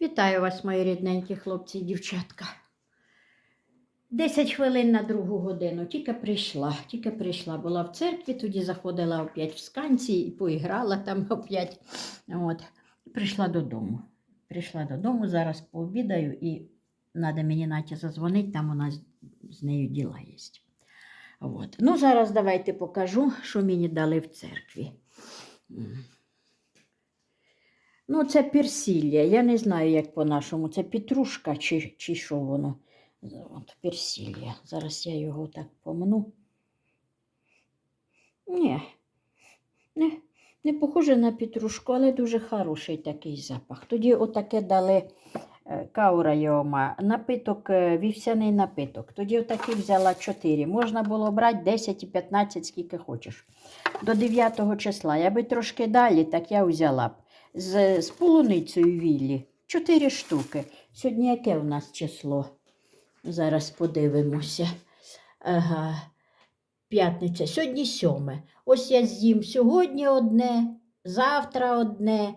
Вітаю вас, мої рідненькі хлопці і дівчатка. Десять хвилин на другу годину. Тільки прийшла, тільки прийшла. Була в церкві, тоді заходила опять в сканці і поіграла там опять. От. Прийшла додому. Прийшла додому, зараз пообідаю і треба мені Натя зазвонить, там у нас з нею діла є. От. Ну, зараз давайте покажу, що мені дали в церкві. Ну, це персілля. Я не знаю, як по-нашому. Це петрушка чи, чи що воно. От персілля. Зараз я його так помну. Ні, не, не похоже на петрушку, але дуже хороший такий запах. Тоді отаке дали е, каура йома, напиток, е, вівсяний напиток. Тоді отакий взяла 4. Можна було брати 10 і 15, скільки хочеш. До 9 числа. Я би трошки далі, так я взяла б. З, з полуницею віллі. Чотири штуки. Сьогодні яке у нас число? Зараз подивимося. Ага. П'ятниця. Сьогодні сьоме. Ось я з'їм сьогодні одне, завтра одне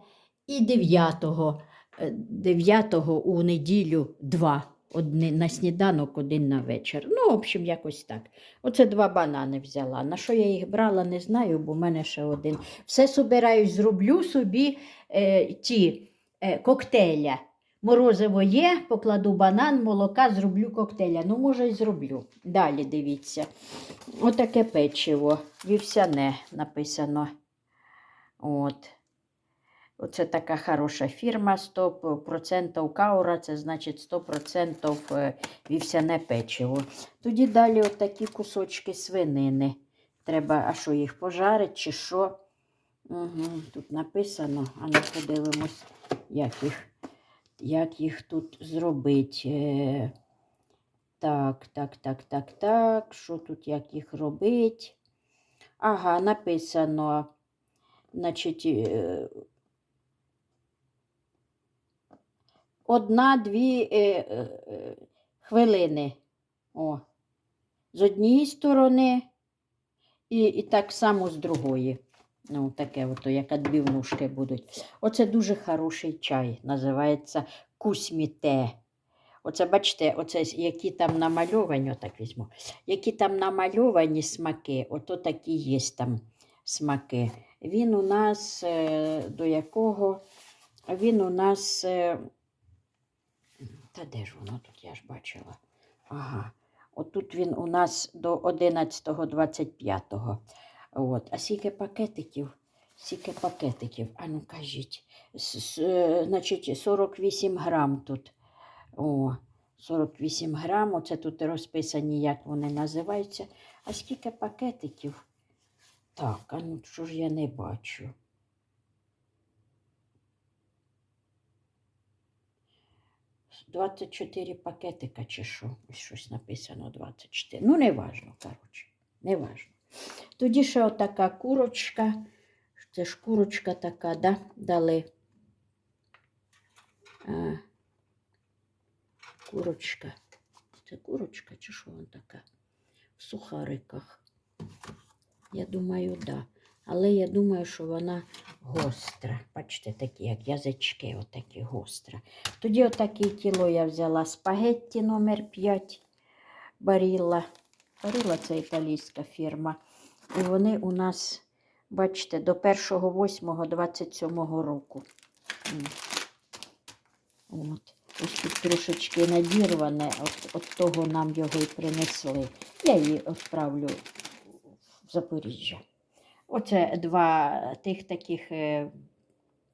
і дев'ятого. Е, Дев'ятого у неділю два. Одне на сніданок, один на вечір. Ну, в общем, якось так. Оце два банани взяла. На що я їх брала, не знаю, бо в мене ще один. Все собираюсь, зроблю собі е, ті е, коктейля. Морозиво є, покладу банан, молока, зроблю коктейля. Ну, може, і зроблю. Далі дивіться. Отаке печиво. Вівсяне написано. От. Оце така хороша фірма, 100% каура, це значить 100% е, вівсяне печиво. Тоді далі отакі кусочки свинини. Треба, а що їх пожарить чи що? Угу, тут написано, а ну подивимось, як їх, як їх тут зробити. Е, Так, так, так, так, так. Що тут, як їх робити? Ага, написано. Значить, е, одна-дві е, е, е, хвилини. О. З однієї сторони і, і так само з другої. Ну, таке, ото, як відбивнушки будуть. Оце дуже хороший чай. Називається кусміте. Оце, бачите, оце, які там намальовані, отак візьму, які там намальовані смаки, ото такі є там смаки. Він у нас е, до якого? Він у нас. Та де ж воно тут, я ж бачила. Ага. Отут він у нас до 11.25. От. А скільки пакетиків? Скільки пакетиків? А ну кажіть. Значить, 48 грам тут. О, 48 грам. Оце тут розписані, як вони називаються. А скільки пакетиків? Так, а ну що ж я не бачу. Двадцять чотири пакетика чи що? Ось щось написано 24. Ну, не важно, коротше, не важно. Тоді ще отака курочка. Це ж курочка така, да? дали. А, курочка. Це курочка чи що вона така? В сухариках. Я думаю, да. Але я думаю, що вона гостра. Бачите, такі, як язички, отакі гостра. Тоді отаке кіло я взяла спагетті номер 5 Барілла. Барілла це італійська фірма. І вони у нас, бачите, до 1.8.27 року. От. Ось тут трошечки надірване, от, от того нам його і принесли. Я її відправлю в Запоріжжя. Оце два тих таких е,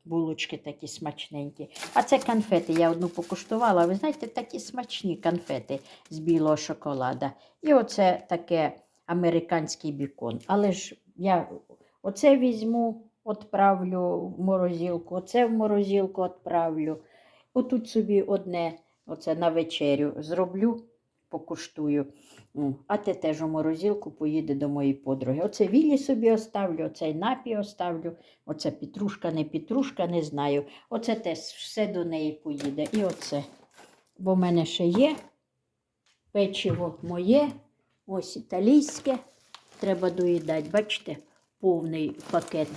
булочки такі смачненькі. А це конфети. Я одну покуштувала. Ви знаєте, такі смачні конфети з білого шоколада. І оце таке американський бікон. Але ж я оце візьму, відправлю в морозилку, оце в морозилку відправлю. Отут собі одне, оце на вечерю зроблю, покуштую. А те теж у морозилку поїде до моєї подруги. Оце віллі собі оставлю, оцей напій оставлю, оце петрушка, не петрушка, не знаю. Оце теж все до неї поїде. І оце. Бо в мене ще є печиво моє, ось італійське. Треба доїдати. Бачите, повний пакет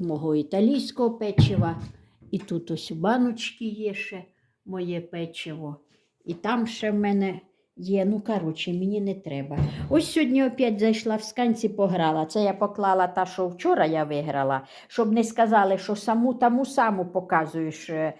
мого італійського печива. і тут ось у баночці є ще моє печиво. І там ще в мене є. Ну, коротше, мені не треба. Ось сьогодні опять зайшла в сканці, пограла. Це я поклала та, що вчора я виграла, щоб не сказали, що саму таму саму показуєш е,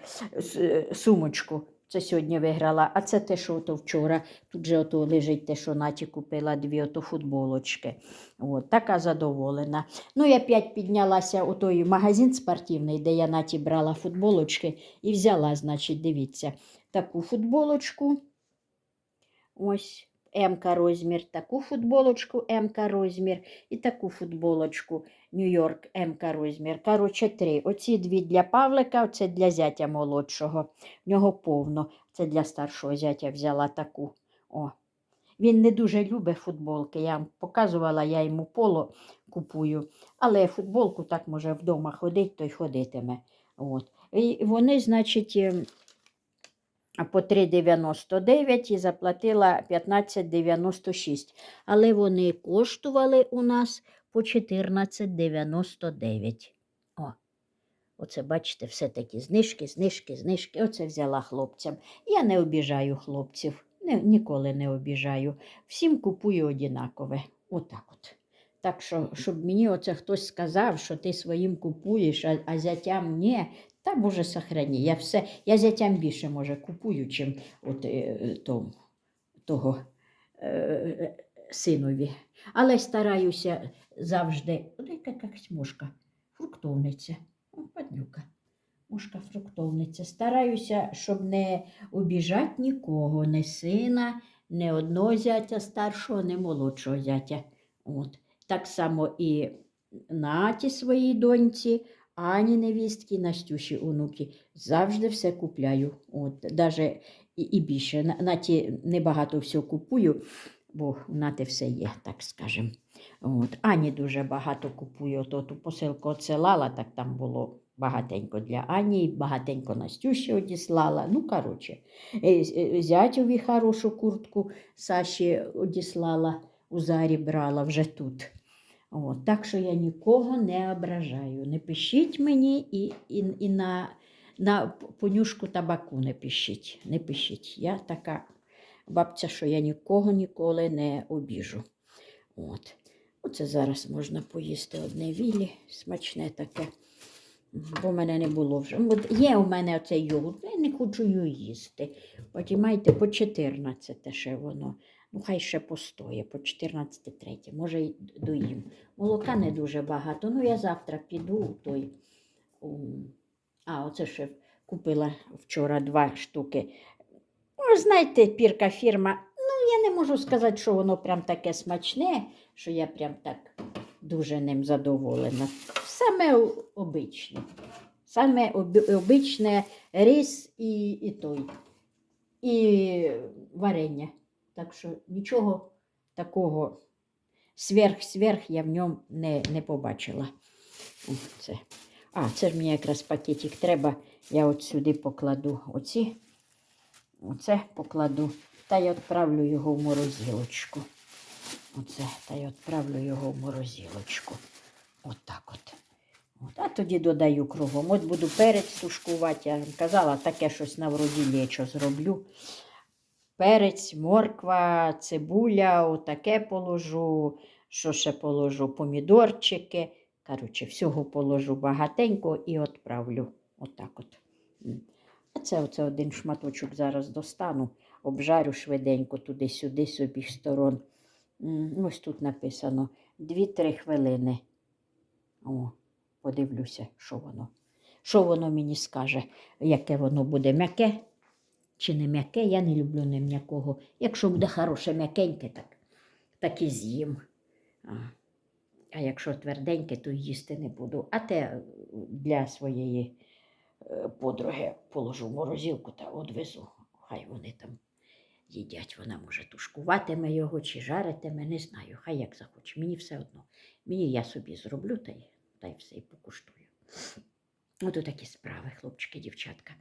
е, сумочку. Це сьогодні виграла, а це те, що ото вчора. Тут же ото лежить те, що Наті купила дві ото футболочки. От, така задоволена. Ну, я опять піднялася у той магазин спортивний, де я Наті брала футболочки, і взяла, значить, дивіться, таку футболочку. Ось М-ка розмір, таку футболочку М-ка розмір і таку футболочку Нью-Йорк М-ка розмір. Коротше, три. Оці дві для Павлика, це для зятя молодшого. В нього повно. Це для старшого зятя взяла таку. О. Він не дуже любить футболки. Я вам показувала, я йому поло купую. Але футболку так може вдома ходить, то й ходитиме. От. І вони, значить, ем, по 3,99 і заплатила 15,96. Але вони коштували у нас по 14,99. О, оце бачите, все такі знижки, знижки, знижки. Оце взяла хлопцям. Я не обіжаю хлопців, не, ніколи не обіжаю. Всім купую однакове. Отак от. Так що, щоб мені оце хтось сказав, що ти своїм купуєш, а, а зятям ні, та Боже сохрані. Я все, я зятям більше може купую, чим от, е, то, того е, синові. Але стараюся завжди. Яка якась мушка, фруктовниця. Падлюка. Мушка фруктовниця. Стараюся, щоб не обіжати нікого, не сина, не одного зятя старшого, не молодшого зятя. От. Так само і Наті своїй доньці, Ані невістки, Настюші онуки. Завжди все купляю. От, даже і, і більше. На, Наті небагато всього купую, бо в Наті все є, так скажемо. От. Ані дуже багато купую. От, ту посилку отсилала, так там було багатенько для Ані, багатенько Настюші одіслала. Ну, коротше, Е, е, зятьові хорошу куртку Саші одіслала, у зарі брала вже тут. От, так що я нікого не ображаю. Не пишіть мені і, і, і на, на понюшку табаку не пишіть. Не пишіть. Я така бабця, що я нікого ніколи не обіжу. От. Оце зараз можна поїсти одне вілі, смачне таке. Бо в мене не було вже. Є у мене оцей йогурт, я не хочу його їсти. Потім маєте по 14 ще воно. Ну, хай ще постоє, по 14.3, може й доїм. Молока не дуже багато. Ну, я завтра піду у той. у- А, оце ще купила вчора два штуки. Ну, знаєте, пірка фірма. Ну, я не можу сказати, що воно прям таке смачне, що я прям так дуже ним задоволена. Саме обичне. Саме обичне рис і, і той. І варення. Так що нічого такого сверх-сверх я в ньому не, не побачила. О, це. А, це ж мені якраз пакетик треба. Я от сюди покладу оці. Оце покладу. Та я відправлю його в морозилочку. Оце, та я відправлю його в морозилочку. Отак от. От. А тоді додаю кругом. От буду перець тушкувати. Я казала, таке щось на вроді лечо зроблю. Перець, морква, цибуля, отаке положу. Що ще положу? Помідорчики. Коротше, всього положу багатенько і відправлю. Отак от. А це оце один шматочок зараз достану, обжарю швиденько туди-сюди, з обіх сторон. Ось тут написано 2-3 хвилини. О, подивлюся, що воно. Що воно мені скаже, яке воно буде м'яке чи не м'яке, я не люблю не м'якого. Якщо буде хороше м'якеньке, так, так і з'їм. А, а якщо тверденьке, то їсти не буду. А те е, для своєї е, подруги положу в морозилку та одвезу. Хай вони там їдять. Вона може тушкуватиме його чи жаритиме, не знаю. Хай як захоче. Мені все одно. Мені я собі зроблю та й, та й все і покуштую. Ото такі справи, хлопчики, дівчатка.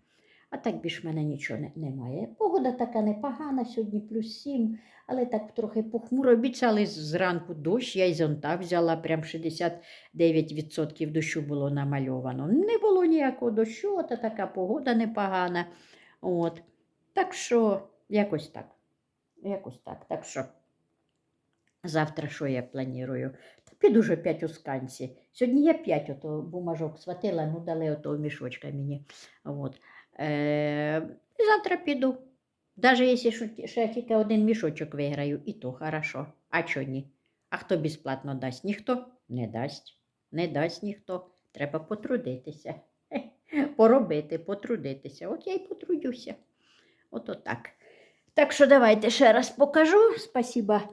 А так більш в мене нічого не, немає. Погода така непогана, сьогодні плюс 7, але так трохи похмуро. Обіцяли зранку дощ, я й зонта взяла, прям 69% дощу було намальовано. Не було ніякого дощу, от така погода непогана. От. Так що, якось так. Якось так. Так що завтра що я планую? Та піду вже п'ять у сканці. Сьогодні я п'ять ото бумажок схватила, ну дали ото мішочка мені. От. Е, завтра піду. Навіть якщо що ще тільки один мішочок виграю, і то хорошо. А чого ні? А хто безплатно дасть? Ніхто не дасть. Не дасть ніхто. Треба потрудитися. Поробити, потрудитися. От я й потрудюся. Ото так. Так що давайте ще раз покажу. Спасіба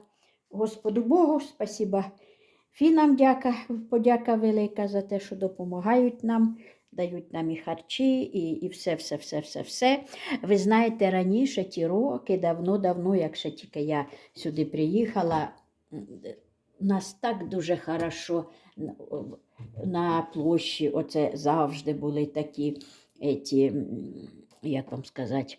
Господу Богу, спасіба фінам дяка, подяка велика за те, що допомагають нам, дають нам і харчі, і, і все, все, все, все, все. Ви знаєте, раніше ті роки, давно-давно, як ще тільки я сюди приїхала, нас так дуже хорошо на площі, оце завжди були такі, еті, як вам сказати,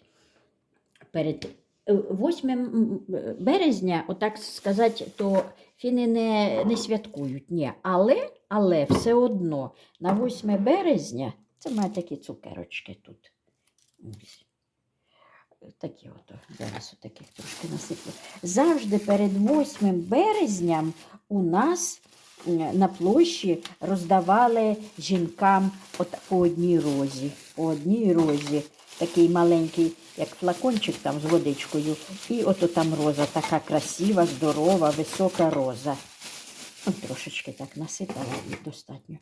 перед 8 березня, отак сказати, то фіни не, не святкують. Ні. Але, але все одно на 8 березня, це мене такі цукерочки тут. Такі ото, зараз отаких трошки насиплю. Завжди перед 8 березням у нас на площі роздавали жінкам от по одній розі. По одній розі. Такий маленький, як флакончик там з водичкою. І ото там роза, така красива, здорова, висока роза. От трошечки так насипала і достатньо.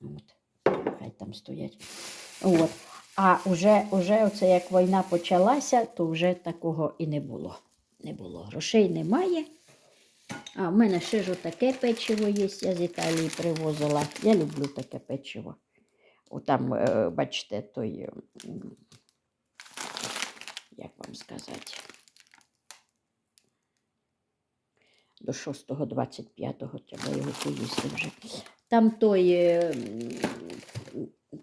От. Хай там стоять. От. А вже, вже оце як війна почалася, то вже такого і не було. Не було. Грошей немає. А в мене ще ж таке печиво є, я з Італії привозила. Я люблю таке печиво. Там, е, бачите, той, як вам сказати, до 6-25 треба його поїсти вже. Там той е,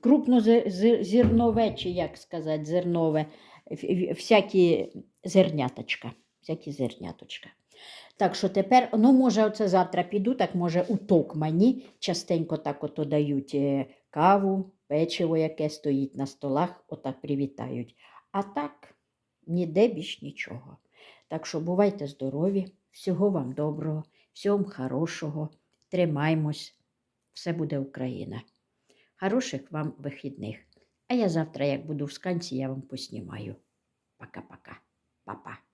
крупнозернове, чи як сказати, зернове, всякі зерняточка. Всякі зерняточка. Так що тепер, ну, може, оце завтра піду, так може у Токмані частенько так ото дають е, каву, печиво, яке стоїть на столах, отак привітають. А так, ніде більш нічого. Так що бувайте здорові, всього вам доброго, всього хорошого, тримаймось, все буде Україна. Хороших вам вихідних. А я завтра, як буду в сканці, я вам поснімаю. Пока-пока. Па-па.